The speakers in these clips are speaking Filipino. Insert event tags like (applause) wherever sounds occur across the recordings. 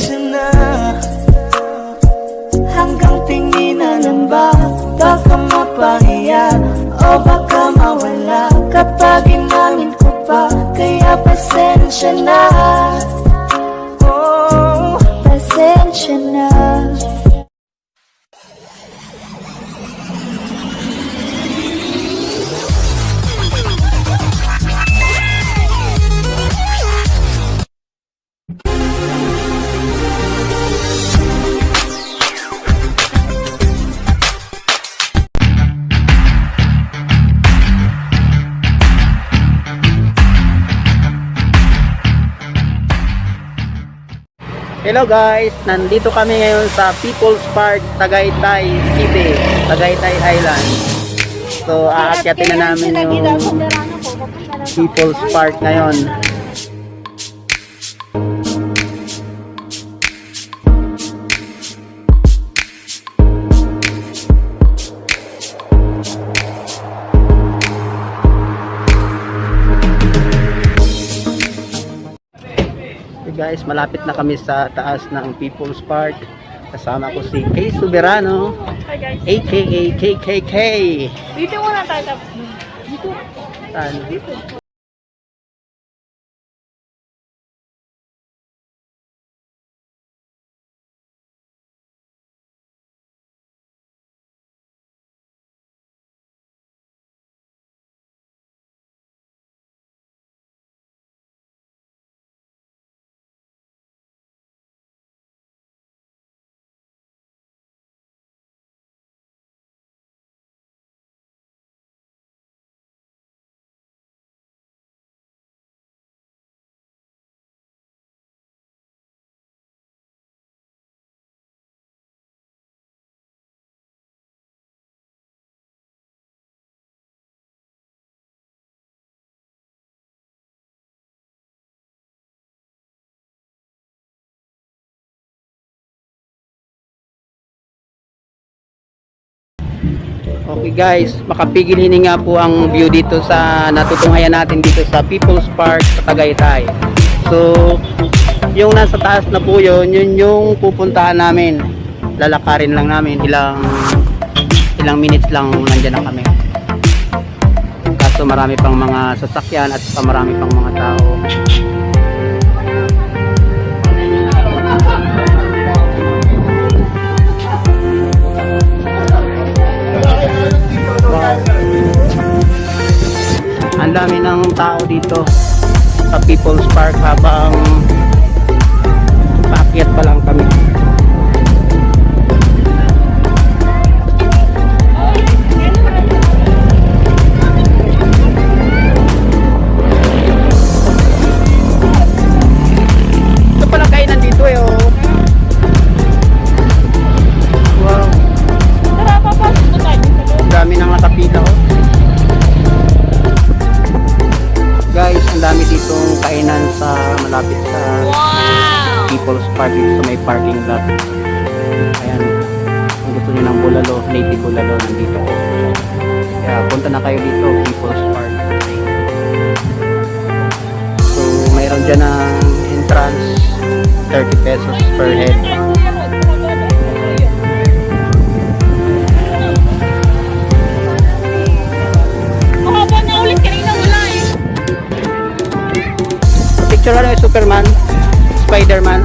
Pasensya na Hanggang tinginan ba Baka mapahiya O baka mawala. Kapag inamin ko pa Kaya pasensya na. Oh, pasensya na Hello guys, nandito kami ngayon sa People's Park, Tagaytay City, Tagaytay Island. So aakyatin na namin yung People's Park ngayon. Guys, malapit na kami sa taas ng People's Park. Kasama ko si Kay Soberano, Hi guys. aka KKK. Dito muna tayo tapos. Dito. Saan? Okay guys, makapigil hininga po ang view dito sa natutunghayan natin dito sa People's Park sa Tagaytay. So, yung nasa taas na po yun, yun yung pupuntahan namin. Lalakarin lang namin, ilang ilang minutes lang nandyan na kami. Kaso marami pang mga sasakyan at saka marami pang mga tao. Tao dito sa People's Park habang paakyat pa lang ditong kainan sa malapit sa People's Park dito sa may parking lot. Ayan. Kung gusto niyo ng bulalo, native bulalo, nandito ko. Kaya punta na kayo dito, People's Park. So, mayroon dyan ng entrance, 30 pesos per head. Picture yung Superman, Spider-Man.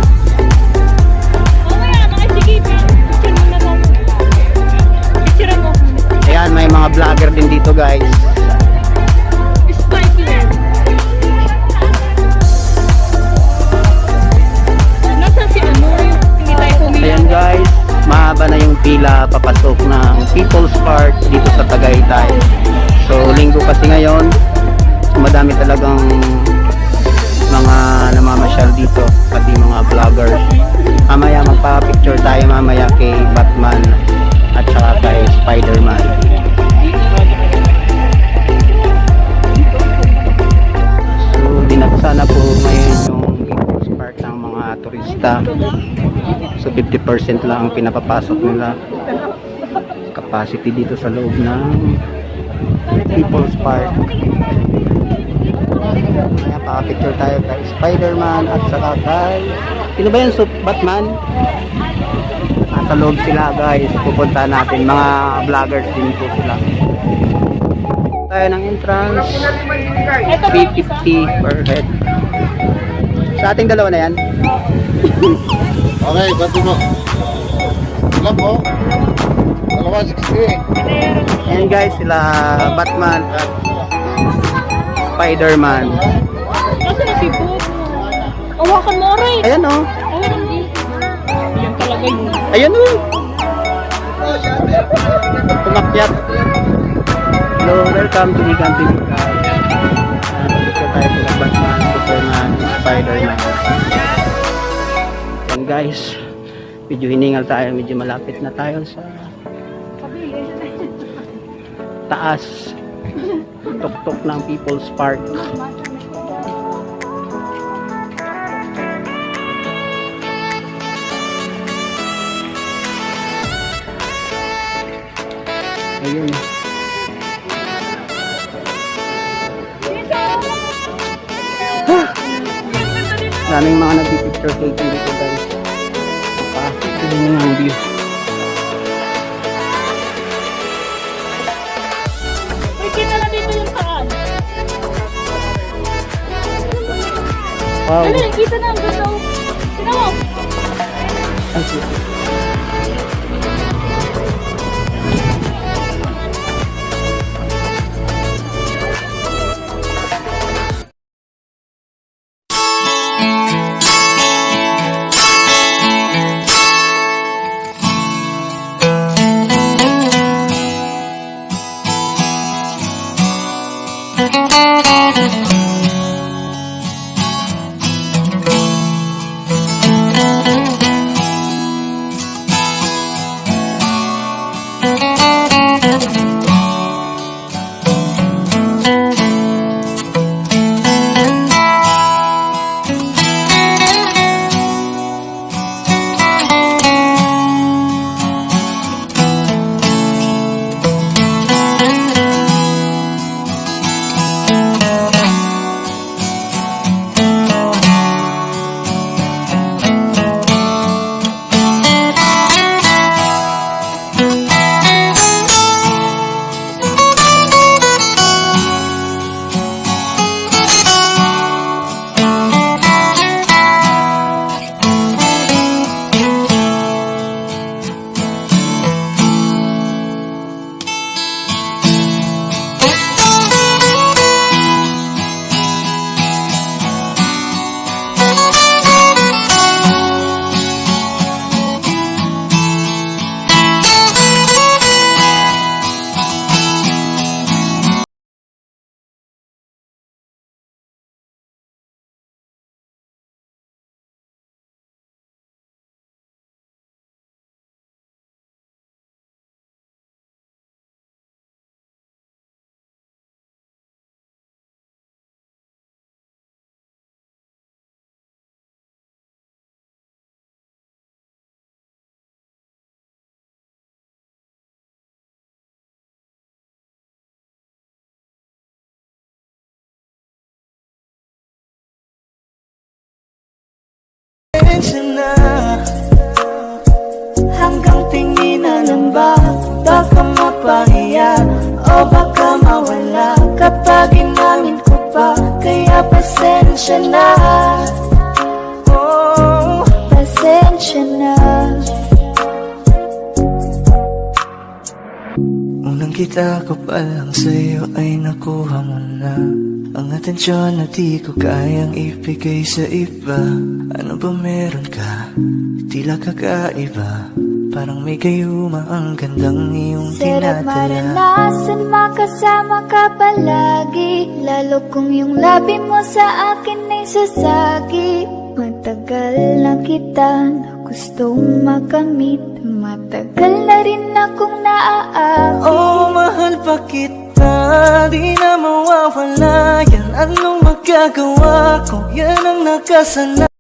Ayan, may mga vlogger din dito guys. Ano. Ayan guys, mahaba na yung pila papasok ng People's Park dito sa Tagaytay. So linggo kasi ngayon, madami talagang mga namamasyal dito, pati mga vloggers. Mamaya magpa-picture tayo mamaya kay Batman at saka kay Spider-Man. So dinagsa na po ngayon yung People's Park ng mga turista. So 50% lang ang pinapapasok nila capacity dito sa loob ng People's Park. Kaya pa-picture tayo kay Spider-Man at saka kay Sino ba yung Sup Batman? Nasa loob sila guys. Pupunta natin. Mga vloggers din po sila. Tayo ng entrance. Ito ba yung isa? 350 per head. Sa ating dalawa na yan. (laughs) Okay, bati mo. Ilan po? Dalawa, 60. Ayan guys, sila Batman at Spider-Man. Kasi si Bobo. Awakan mo rin. Ayan oh. Awakan mo. Yan talaga yun. Ayan oh. Tumakyat. Hello, welcome to Ikan TV. Nandito tayo sila Batman, Superman, Spider-Man. Ayan guys. Medyo hiningal tayo, medyo malapit na tayo sa taas. Tuktok ng People's Park. Ayun. Daming mga nagpipicture taking dito guys. Ah, ito yung view. Wow. Dali, kita na ang gusto. Sino mo? Ang cute. Pasensya na Hanggang tinginan ba? Baka mapahiya O baka mawala. Kapag inamin ko pa Kaya pasensya na. Oh, pasensya na. Unang kita ko pa lang sa'yo ay nakuha mo na Ang atensyon na di ko kayang ibigay sa iba. Ano ba meron ka? Tila kakaiba. Parang may gayuma ang gandang iyong Sarap tinatala maranasan makasama ka palagi. Lalo kung yung labi mo sa akin ay sasagi. Matagal na kita na gustong makamit. Matagal na rin akong naaakit. Oh, mahal pa kita Di na mawawala yan Anong magagawa ko? Yan ang nakasana